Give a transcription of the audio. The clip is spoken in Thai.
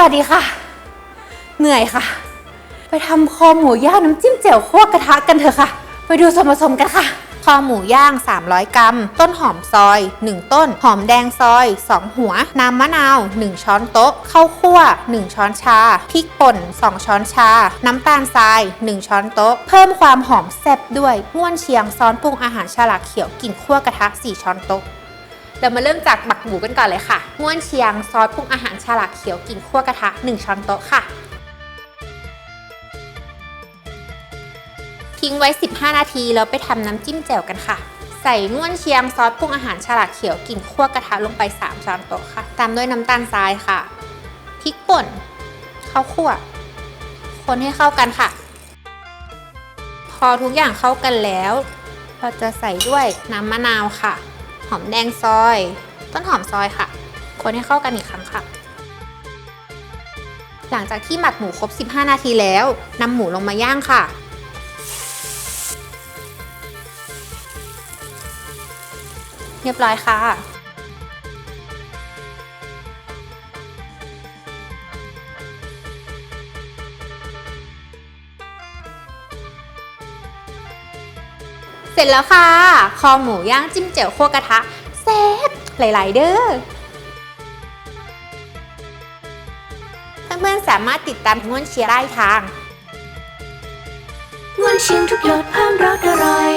สวัสดีค่ะ เหนื่อยค่ะ ไปทำคอหมูย่างน้ำจิ้มแจ่วคั่วกระทะกันเถอะค่ะ ไปดูส่วนผสมกันค่ะ คอหมูย่าง 300 กรัม ต้นหอมซอย 1 ต้น หอมแดงซอย 2 หัว น้ำมะนาว 1 ช้อนโต๊ะ ข้าวคั่ว 1 ช้อนชา พริกป่น 2 ช้อนชา น้ำตาลทราย 1 ช้อนโต๊ะ เพิ่มความหอมแซ่บด้วยง่วนเชียงซอสปรุงอาหารฉลากเขียวกลิ่นคั่วกระทะ 4 ช้อนโต๊ะ เรามาเริ่มจากหมักหมูกันก่อนเลยค่ะง่วนเชียงซอสปรุงอาหารฉลากเขียวกลิ่นคั่วกระทะ 1 ช้อนโต๊ะค่ะ ทิ้งไว้ 15 นาทีแล้วไปทำน้ำจิ้มแจ่วกันค่ะ ใส่ง่วนเชียงซอสปรุงอาหารฉลากเขียวกลิ่นคั่วกระทะลงไป 3 ช้อนโต๊ะค่ะ ตามด้วยน้ำตาลทรายค่ะ พริกป่น ข้าวคั่ว คนให้เข้ากันค่ะ พอทุกอย่างเข้ากันแล้ว เราจะใส่ด้วยน้ำมะนาวค่ะ หอมแดงซอย ต้นหอมซอยค่ะ คนให้เข้ากันอีกครั้งค่ะ หลังจากที่หมักหมูครบ 15 นาทีแล้วนำหมูลงมาย่างค่ะเรียบร้อยค่ะ เสร็จแล้วค่ะ คอหมูย่างจิ้มเจียวคั่วกระทะแซ่บหลาย ๆ เด้อ เพื่อนๆสามารถติดตามง่วนเชียร์ได้ทางงวนเชียงทุกหยดเพิ่มรสอร่อย